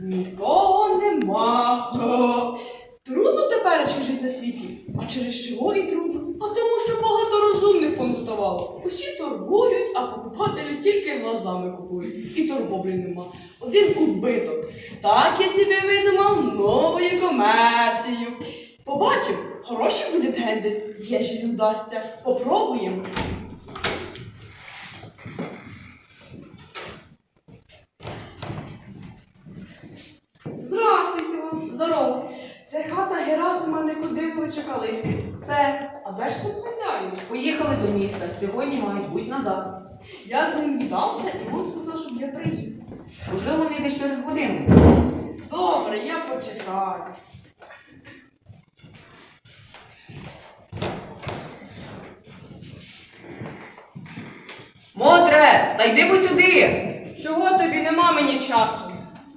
Нікого нема. Трудно теперечки жити на світі. А через чого і трудно? А тому, що багато розумних понаставало. Усі торгують, а покупателі тільки глазами купують. І торговлі нема. Один убиток. Так я собі видумав новою комерцію. Побачив, хороший буде тенди, єжелі вдасться. Попробуємо. Здравствуйте вам. Здорово. Це хата Герасима Никодимовича Калинки. Це, а де ж сам хазяїн? Поїхали до міста. Сьогодні мають бути назад. Я з ним вітався і він сказав, щоб я приїхав. Можливо, вони десь через годину. Добре, я почекаю. Мотре, та йди бо сюди. Чого тобі нема мені часу?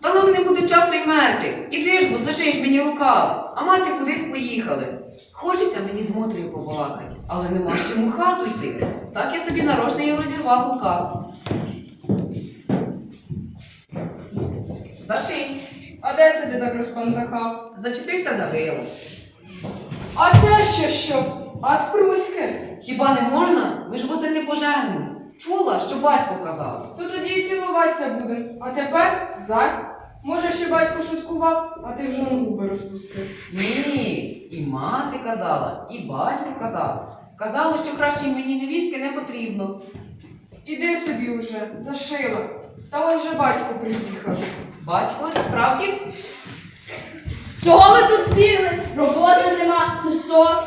Та нам не буде часу й мерти. Іди ж, бо зашиєш мені рукав. А мати кудись поїхали. Хочеться мені з Мотрею побалакати, але нема з чим у хату йти. Так я собі нарочно і розірвав рукав. Заший. А де це ти так розпандахав? Зачепився за вило. А це ще що? Ад Пруське. Хіба не можна? Ми ж вози не поженимось. Чула, що батько казав. То тоді і цілуватися буде. А тепер зась. Може, ще батько шуткував, а ти вже на губи розпустив. Ні, і мати казала, і батько казав. Казали, що краще мені невістки не потрібно. Іди собі уже, зашила. Та он же батько приїхав. Батько, справді? Чого ви тут збіглись? Роботи нема, чи що?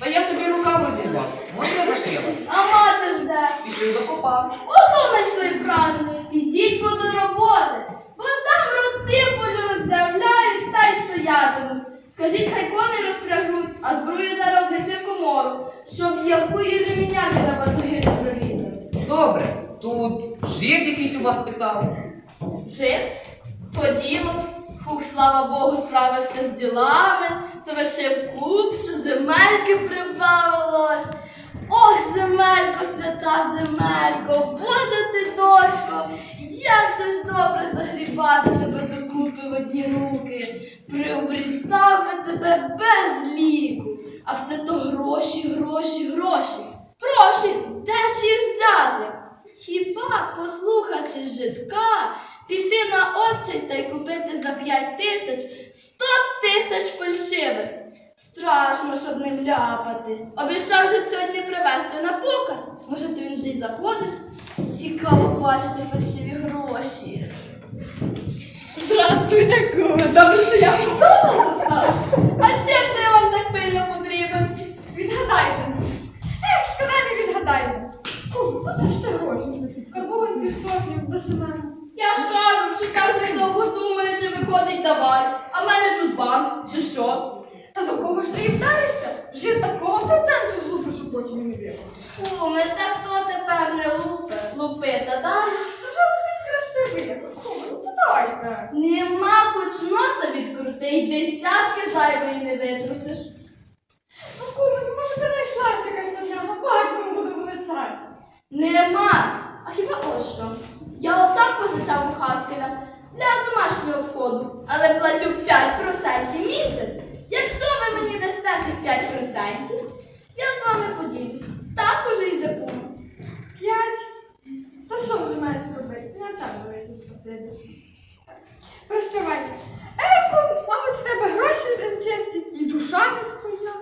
Та я собі рукав розірвав. Мотка зашила. А мати ж де? Пішли до попа. Ото знайшли праздник. Ідіть бо до роботи. Бо там роти полю з'являють та й стоятимуть. Скажіть, хай коней розпряжуть, а зброю зараз однеси в комору, щоб якої реміняки на батуги не прорізали. Добре, тут жит якийсь у вас питав. Жив, по ділу. Хух, слава Богу, справився з ділами, совершив купчу, земельки прибавилось. Ох, земелько, свята земелько, Боже ти, дочко, як же ж добре загрібати тебе докупи в одні руки. Приобрітав би тебе без ліку, а все то гроші, гроші, гроші. Гроші, де їх взяти? Хіба послухати житка, піти на отчай та й купити за п'ять тисяч сто тисяч фальшивих? Страшно, щоб не вляпатись. Обіцяв же сьогодні привезти на показ. Може, то він вже й заходить? Цікаво бачити фальшиві гроші. Здравствуйте. Добре, що я вдома застала. А чим ти вам так пильно потрібен? Відгадайте. Ех, шкода не відгадаєте. Позичте гроші. Карбованців сотню до Семена. Я ж кажу, що так недовго чи виходить давай. А в мене тут банк, чи що? Та до кого ж ти і вдаришся? Жит такого проценту злупи, що потім і не віриш. Куме, та хто тепер не лупе? Лупи та далі. Вже лупить краще. Куме, ну то дайте. Нема хоч носа відкрути, й десятки зайвої не витрусиш. Ну, куме, ну, може ти знайшлася якась сосяна, батьком буду величати. Нема. А хіба ось що? Я от сам позичав у Хаскеля для домашнього входу, але платю 5% місяць. Якщо ви мені дасте тих 5%, я з вами поділюсь. Так уже йде куме. П'ять. Та що вже маєш робити? На це велике спасибі. Прощавай. Еко, мабуть, в тебе гроші честі і душа не своя.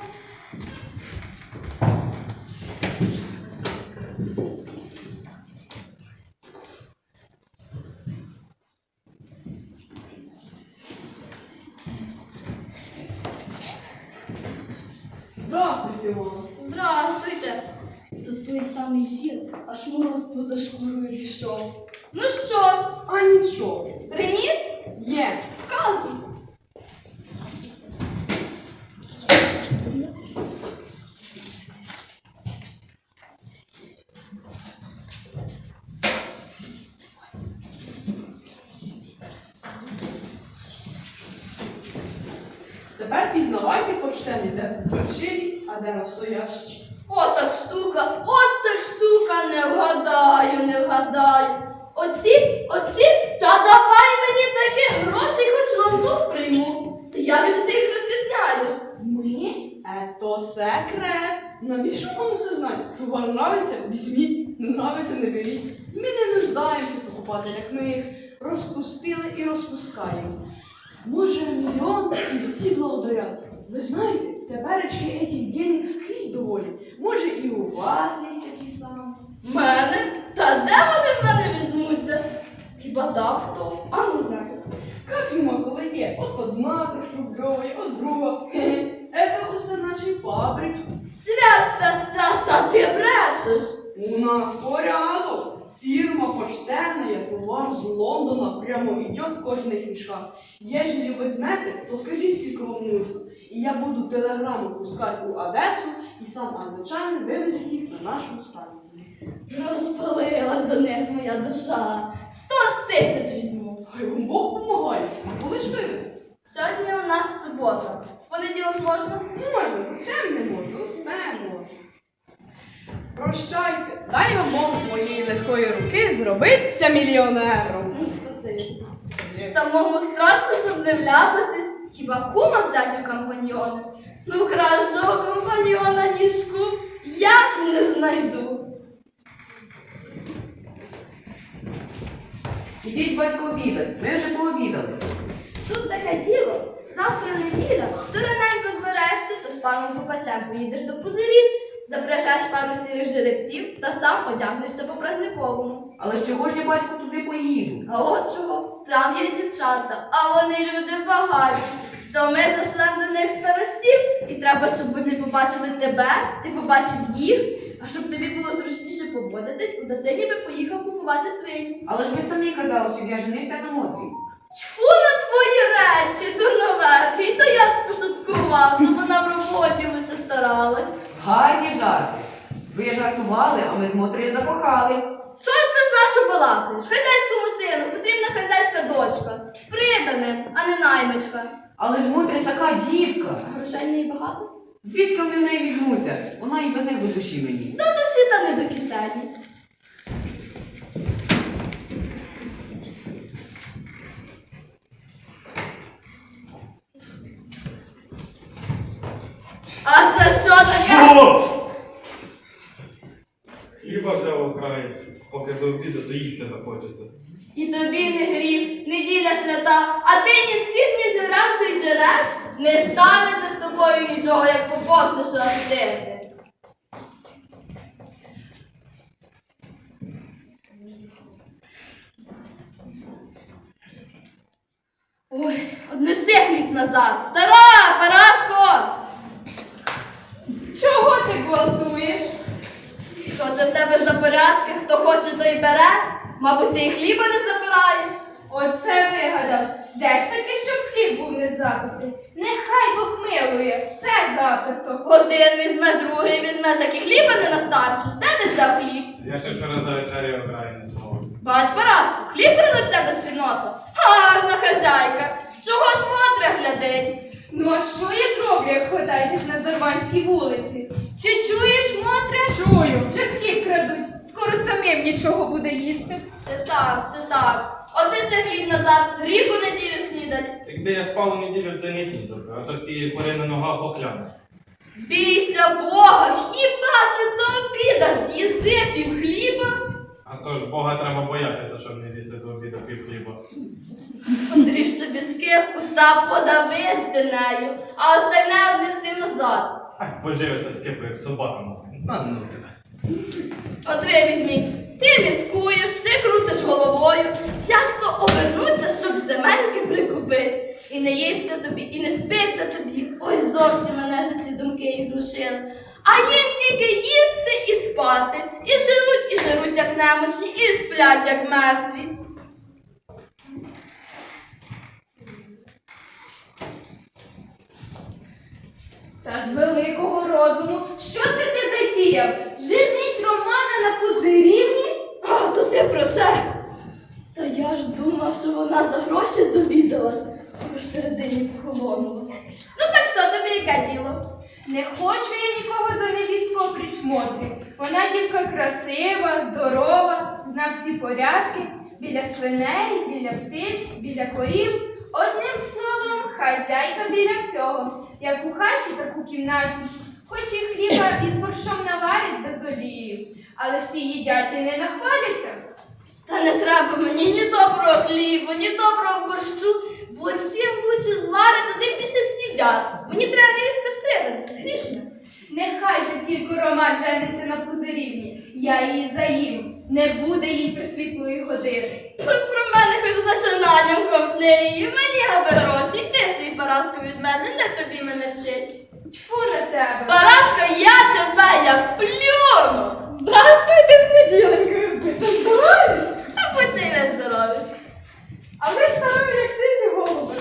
Здравствуйте, мама. Здравствуйте. То жін, аж мороз поза шкурою пішов. Ну що, А нічого. приніс? Є. Вказуй. Тепер пізнавайте почтені, де тут фальшиві, а де настоящі. розпускаємо. Може мільйон і всі благодарять. Ви знаєте, теперечки этих денег скрізь доволі. Може і у вас є такі самі. Мене? Та де вони в мене візьмуться? Хіба так хто? А ну дай. Как нема, коли є? От одна трьохрубльова, от друга. Хе-хе. Это усе наші фабрики. Свят, свят, свят, та ти брешеш. У нас порядок. Фирма почтенная, товар з Лондона прямо идет в кожних мішках. Ежели возьмете, то скажіть, скільки вам нужно. І я буду телеграму пускати у Одесу, і сам англичанин вивезе їх на нашу станцію. Розпалилась до них моя душа. Сто тисяч візьму. Хай вам Бог помагає, а коли ж вивезти? Сьогодні у нас субота. В понеділок можна? Можна, зачем не можна? Усе можна. Прощайте, дай вам Бог з моєї легкої руки зробитися мільйонером. Ну, Спасибі. Самому страшно, щоб не вляпатись. Хіба кума взять у компаньйони? Ну, кращого компаньйона, ніж кум, я не знайду. Ідіть, батько, обідати. Ми вже пообідали. Тут таке діло. Завтра неділя, то раненько зберешся, то з паном Копачем поїдеш до пузирів, запряжеш пару сірих жеребців та сам одягнешся по празниковому. Але з чого ж я, батько, туди поїду? А от чого? Там є дівчата, а вони люди багаті. То ми зашлем до них старостів, і треба, щоб вони побачили тебе, ти побачив їх, а щоб тобі було зручніше поводитись, у досині би поїхав купувати свині. Але ж ви самі казали, щоб я женився на Мотрі. Тьфу на твої речі, дурноверхий, та я ж пошуткував, щоб вона в роботі лучше старалась. Гарні жарти. Ви жартували, а ми з Мотрею закохались. Чорт це з нашу балакаєш? Хазяйському сину потрібна хазяйська дочка, з приданим, а не наймичка. Але ж Мотря така дівка. Грошей неї багато? Звідки вони в неї візьмуться? Вона і без них до душі мені. До душі та не до кишені. А це що? Хліба взяв окрай, поки до обіду то їсти захочеться. І тобі не гріх, неділя свята, а ти ні світ, ні зіравши й жереш, не станеться з тобою нічого, як попостиш раз тиждень. Ой, однеси хліб назад. Стара, Параско! Чого ти гвалтуєш? Що це в тебе за порядки? Хто хоче, той бере? Мабуть, ти і хліба не забираєш. Оце вигадав. Де ж таки, щоб хліб був не запитий? Нехай Бог милує, все заперто. Один візьме, другий візьме, так і хліба не настарчиш. Де ти взяв хліб? Я ще вчора за вечерю не змовив. Бач, Параску, хліб крадуть в тебе з-під носа. Гарна хазяйка. Чого ж Мотря глядить? Ну а що я зроблю, як хватаєтесь на Зарванській вулиці? Чи чуєш, Мотря? Чую, вже хліб крадуть. Скоро самим нічого буде їсти. Це так, це так. Однеси хліб назад, гріх у неділю снідать. Якби я спав у неділю, то не снідав, а то всі хворі на ногах охляне. Бійся Бога, хіба ти до обіда з'їси пів хліба? А то ж Бога треба боятися, щоб не з'їсти до обіду пів хліба. Одріж собі скипку та подавись ти нею, а остальне однеси назад. Ай, поживишся з як собака мова. На ну тебе. От ви візьміть, ти міскуєш, ти крутиш головою. Як то обернуться, щоб земельки прикупить? І не їсться тобі, і не спиться тобі. Ой, зовсім мене ж ці думки і знушили. А їм тільки їсти і спати. І живуть, і жируть, як немочні, і сплять, як мертві. Та з великого розуму, що це ти затіяв? Женить Романа на Пузирівні? А, то ти про це. Та я ж думав, що вона за гроші довідалась, а в середині похолонула. Ну так що тобі яке діло? Не хочу я нікого за невістку опріч. Вона дівка красива, здорова, зна всі порядки біля свиней, біля птиць, біля корів. Одним словом, хазяйка біля всього, як у хаті, так у кімнаті. Хоч і хліба із борщом наварять без олії, але всі їдять і не нахваляться. Та не треба мені ні доброго хлібу, ні доброго борщу, бо чим лучше зварити, тим більше з'їдять. Мені треба невістка з приданим, з. Нехай же тільки Роман жениться на пузирівні, я її заїм, не буде їй присвітлої ходити. Про, про мене хоч начинанням ковтни її, мені аби гроші, йди свій Параско від мене, не тобі мене вчить. Тьфу на тебе. Параско, я тебе як плюну! Здрастуйте з неділенькою, будьте здорові! Та будьте й ви здорові. А ви старові, як сизі голуби.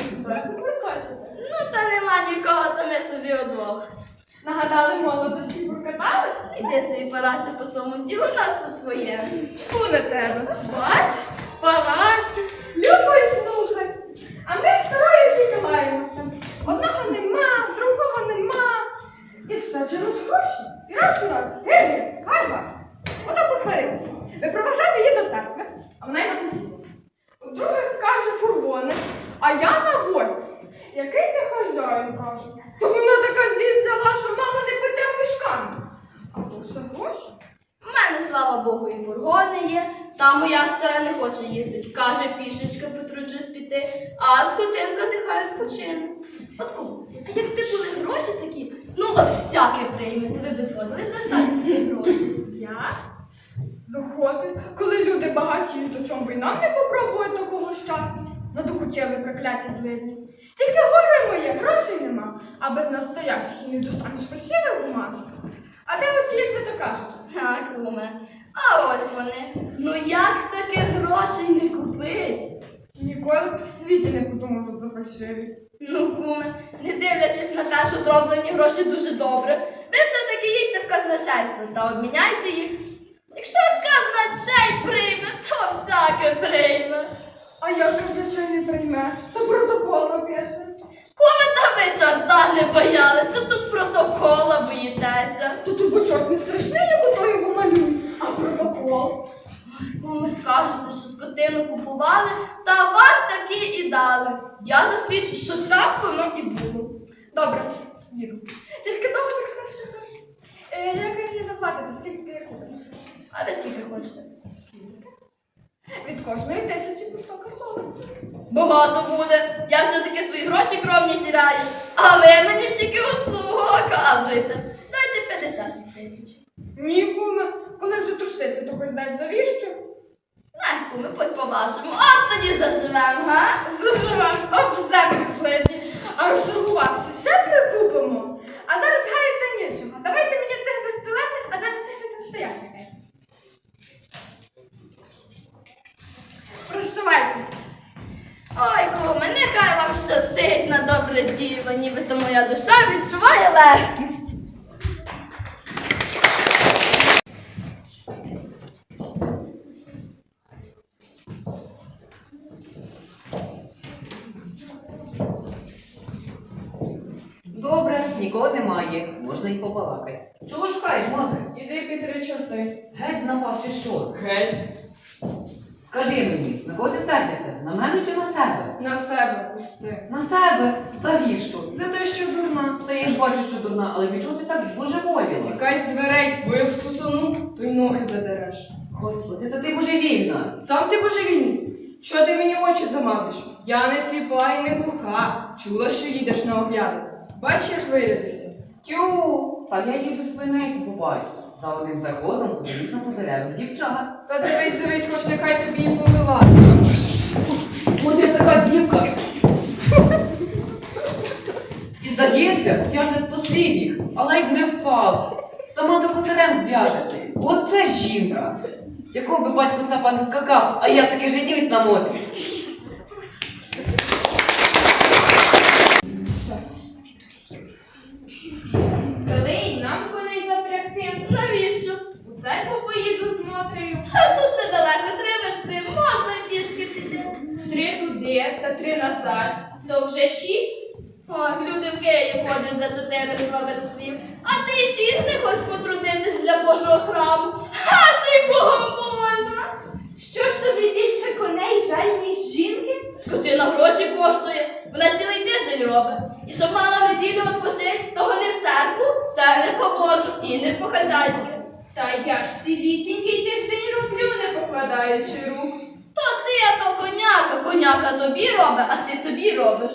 Супер бачите. Ну та нема нікого, то ми собі удвох. Нагадали молодості прокатались? Іди собі Парасі по своєму ділу, у нас тут своє. Тьфу на тебе. Бач, Парасі. Любо й слухай. А ми з старою тільки лаємося. Одного нема, другого нема. І все вже роз гроші. І раз у раз. Гей, гарба. Ото посварилися. Випроважав її до церкви, а вона й на весілля. Другий каже фургони, а я на гості. Який ти хазяїн каже? То вона така злість взяла, що мало не потяг мішками. А то все гроші. У мене, слава Богу, і фургони є. Та моя стара не хоче їздить. Каже, пішечка Петруджис піти, а скотинка нехай спочине. От кому? А якби були гроші такі, ну от всяке приймете, ви б згодились ці гроші. Я? З коли люди багатіють, то чому б і нам не попробувати такого щастя? Надокучили прокляті злидні. Тільки горе моє, грошей нема, а без настоящих і не достанеш фальшивих бумажок. А де очі, як ви то кажете? Так, куме. А ось вони. Ну як таких грошей не купить? Ніколи б в світі не подумав, що це фальшиві. Ну, куме, не дивлячись на те, що зроблені гроші дуже добре, ви все-таки їдьте в казначейство та обміняйте їх. Якщо казначей прийме, то всяке прийме. А як казначей не прийме, то протокол напише. Куме, та ви чорта не боялися, тут протокола боїтеся. То тобі чорт не страшний, як ото Куме скажете, що скотину купували, та вам таки і дали. Я засвідчу, що так воно і було. Добре, їду. Тільки договір краще краще. Е, як мені заплатите, скільки я куплю? А ви скільки хочете? Скільки? Від кожної тисячі по 100 карбованців. Багато буде. Я все-таки свої гроші кровні тіряю. А ви мені тільки услугу оказуєте. Дайте 50 тисяч. Ні, куме, коли вже труситься, то хоч дай завіщо? Най, куми, будь по-вашому. От тоді заживем, га? Заживем, об землі злидні. А розторгувався, ще прикупимо. А зараз гається нічого. Давайте мені цих безпілетних, а замість не настоящих десь. Прощавайте. Ой, куми, нехай вам щастить на добре діло, нібито моя душа відчуває легкість. Добре, нікого немає. Можна й побалакати. Чого шукаєш, Мотре? Іди під три чорти. Геть напав чи що? Геть. Скажи мені, на кого ти сердишся? На мене чи на себе? На себе пусти. На себе. Завіщо? За те, що дурна. Та я ж бачу, що дурна, але від чого ти так збожеволіла? Тікай з дверей, бо як стусану, то й ноги задереш. Господи, та ти божевільна. Сам ти божевільний. Що ти мені очі замазиш? Я не сліпа і не глуха. Чула, що їдеш на огляди. Бач, як вирядився. Тю, та я їду свиней купувати. За одним заходом подивись на позарявих дівчат. Та дивись, дивись, хоч нехай тобі і помила. От я така дівка. І здається, я ж не з послідніх, але й не впав. Сама за косарем зв'яжете. Оце жінка. Якого би батько цапа не скакав, а я таки женюсь на мотрі. Скали і нам коней запрягти. Навіщо? У церкву поїду з Мотрею. Та тут недалеко треба ж ти, можна й пішки піти. Три туди та три назад. То вже шість. Ой, люди в Київ ходять за 400 верствів, а ти шість не хоч потрудитись для Божого храму. А ще й богомольна. Що ж тобі більше коней жаль, ніж жінки? Скотина гроші коштує, вона цілий тиждень робить. І щоб мала в неділю відпочити, того не в церкву, це не по Божу і не по хазяйськи. Та я ж цілісінький тиждень роблю, не покладаючи рук. То ти, а то коняка, коняка тобі робить, а ти собі робиш.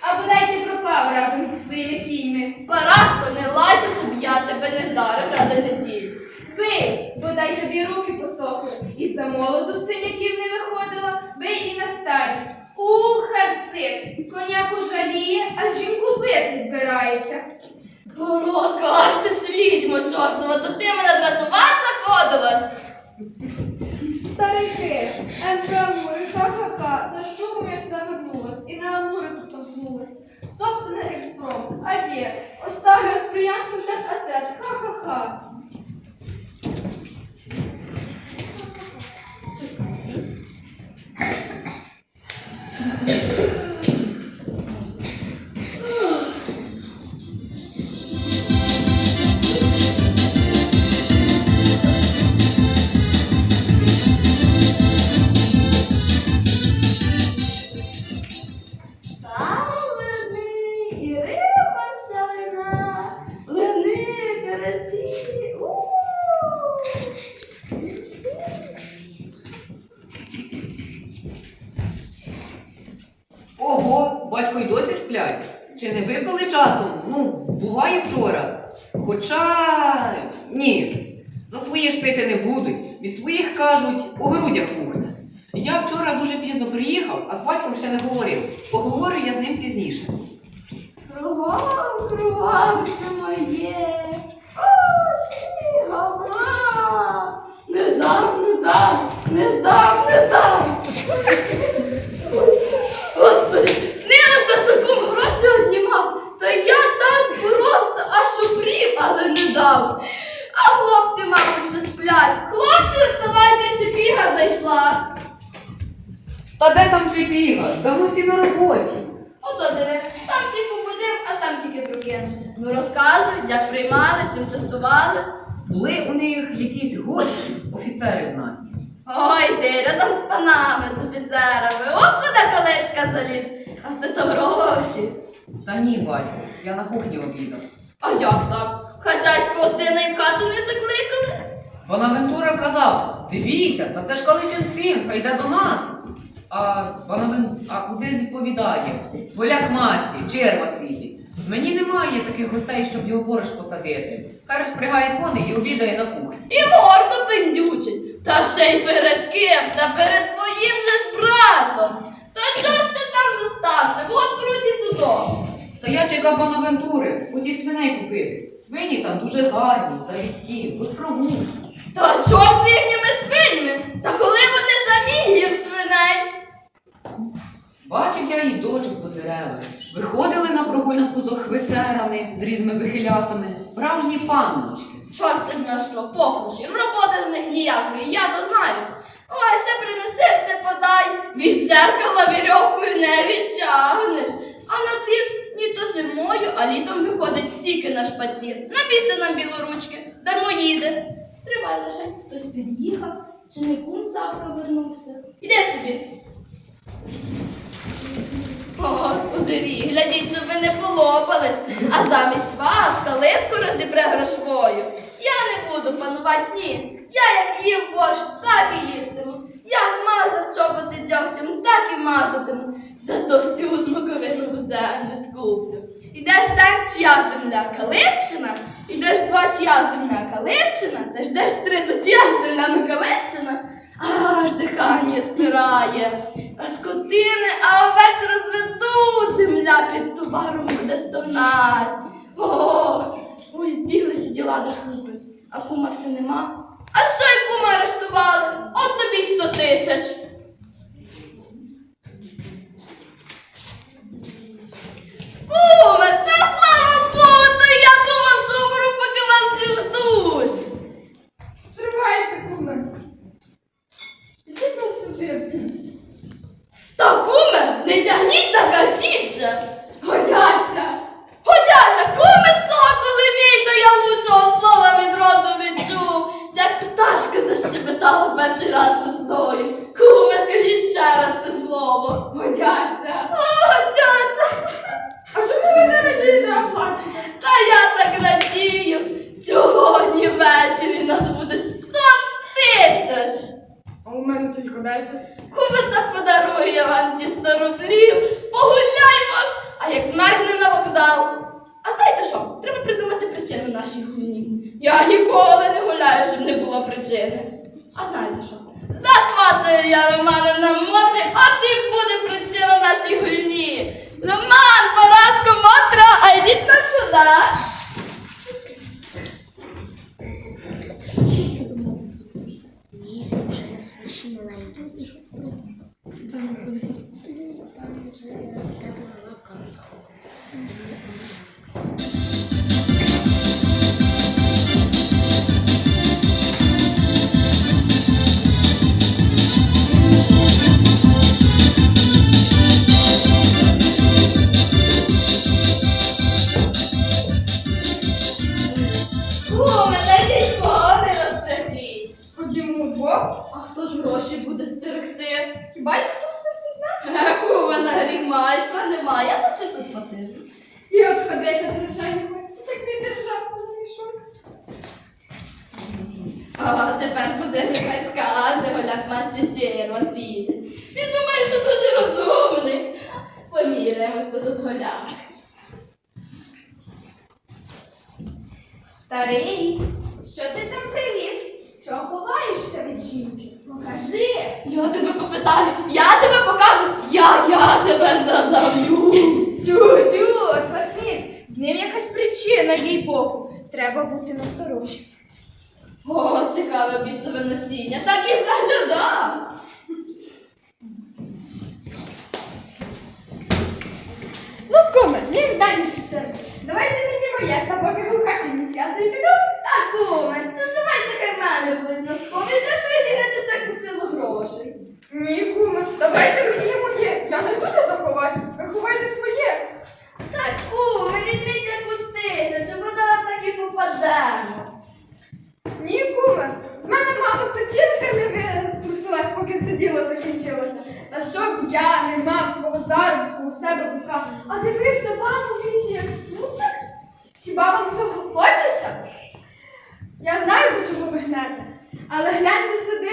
А бодай ти пропав разом зі своїми кіньми. Параско, не лайся, щоб я тебе не вдарив ради неділі. Бий, бодай тобі руки посохли. І за молоду синяків не виходила, бий і на старість. Ух, харцис, коняку жаліє, а жінку бити збирається. Пороско, ах ти ж відьмо, чортова, то ти мене дратувати заходилась. Старики, Ембрамури, ха-ха-ха, за що я сюди вернулась і на амури тут толкнулась. Обе. Оставлю приянком так атет, ха-ха-ха. Кругом моє. О, снігова. Не дам, не дам, не дам, не дам. Господи, снилося, що кум гроші однімав. Та я так боровся, аж обрів, але не дав. А хлопці, мабуть, ще сплять. Хлопці, вставайте, чи біга зайшла. Та де там чепіга? Да ми всі на роботі. Ото диви, сам всіх побудив, а сам тільки прокинувся. Ну розказуй, як приймали, чим частували. Були у них якісь гості, офіцери знають. Ой, ти рядом з панами, з офіцерами. От куди калитка заліз. А все то гроші. Та ні, батько, я на кухні обідав. А як так? Хазяйського сина і в хату не закликали? Бонавентура казав, дивіться, та це ж Каличин син, йде до нас. А Бонавен... а кузин відповідає, воляк масті, черва світі. Мені немає таких гостей, щоб його поруч посадити. Хай розпрягає коней і обідає на кухні. І морду пендючить. Та ще й перед ким? Та перед своїм же ж братом. Та чого ж ти там застався? От крутіть додому. То я чекав Бонавентури, хотів свиней купити. Свині там дуже гарні, завідські, без крову. Та чорт з їхніми свиньми. Та коли вони самі їв свиней? Бачив я і дочок позирели. Виходили на прогулянку з охвицерами, з різними вихилясами, справжні панночки. Чорт ти знав що, покручі, роботи з них ніякої, я то знаю. Ой, все принеси, все подай. Від дзеркала вірьовкою не відтягнеш. А на двір ні то зимою, а літом виходить тільки на шпацір. Набійся нам білоручки, дармоїде. Стривай лише, хтось під'їхав, чи не кун Савка вернувся. Іди собі. О, козирі, глядіть, щоб ви не полопались, а замість вас калитку розібре грошвою. Я не буду панувати, ні. Я як їв борщ, так і їстиму. Як мазав чоботи дьогтем, так і мазатиму. Зато всю смаковину землю скуплю. Ідеш так, чия земля Калитчина, ідеш два, чия земля Калитчина, та ждеш три, то чия земля ну Калитчина. Аж дихання спирає, а скотини, а овець розведу, земля під товаром буде стогнать. О, ой, збіглися діла до купи, а кума все нема. А що й кума арештували? От тобі сто тисяч. Куме, та слава Богу, то я думав, що умру, поки вас не ждусь. Стривайте, куме. Ідіть на сюди. Та куме, не тягніть та кажіть же. Годяться. Защебетала перший раз весною. Куме, скажіть ще раз це слово. Годяться. О, годяться. А чому ви не радієте, а плачете? Та я так радію. Сьогодні ввечері нас буде сто тисяч. А у мене тільки 10. Куме так подарує вам ті 100 рублів. Погуляймо ж. А як змеркне на вокзал. А знаєте що? Треба придумати причину нашій гульні. Я ніколи не гуляю, щоб не було причини. А знаєте що? Засватаю я Романа на Мотрі, а ти буде причина нашій гульні. Роман, Параско, Мотра, а йдіть на сюди. Голяк. Старий, що ти там привіз? Чого ховаєшся від жінки? Покажи. Я тебе попитаю, я тебе покажу, я, я тебе задавлю. Тю-тю, заткнись. З ним якась причина, їй Богу. Треба бути насторожі. О, цікаве бісове насіння, так і заглядав. Ну, куме, не дай мені сюди. Давайте мені моя, та поки гукати ніч, я собі піду. Так, куме, то давайте хай мене будуть носкові, де ж виділяти таку силу грошей. Ні, куме, давайте мені моє. Я не буду заховати. Ви ховайте своє. Так, куме, візьміть яку тисячу, ми зараз так і попадемо. Ні, куме, з мене мало печінка не витрусилась, поки це діло закінчилося. Та щоб я не мав свого заробітку у себе в руках, а дивився вам у вічі як цуцик? Хіба вам цього хочеться? Я знаю, до чого ви гнете, але гляньте сюди.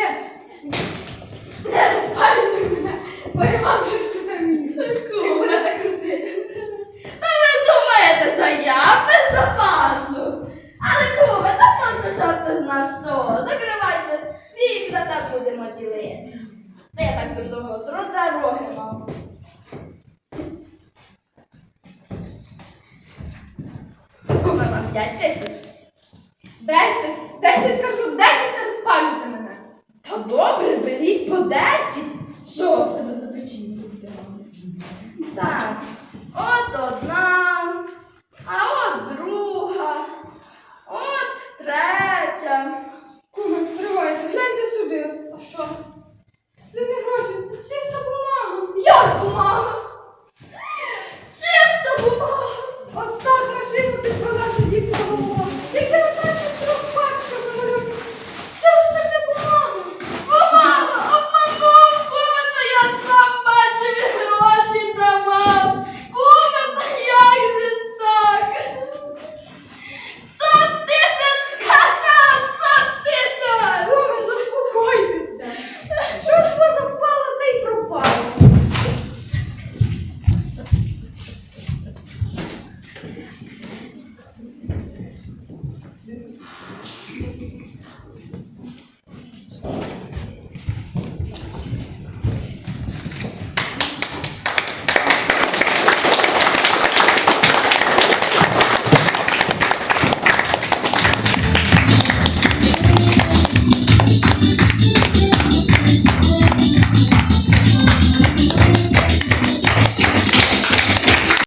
Не розпалюйте мене, бо я вам вже шкодамію. Куме. І буде так крути. Та ви думаєте, що я без запасу? Але куме, та то все чорт зна що. Закривайте вікна та будемо ділитися. Та я так дуже довго до дороги мав. То куме вам п'ять тисяч. Десять, десять кажу,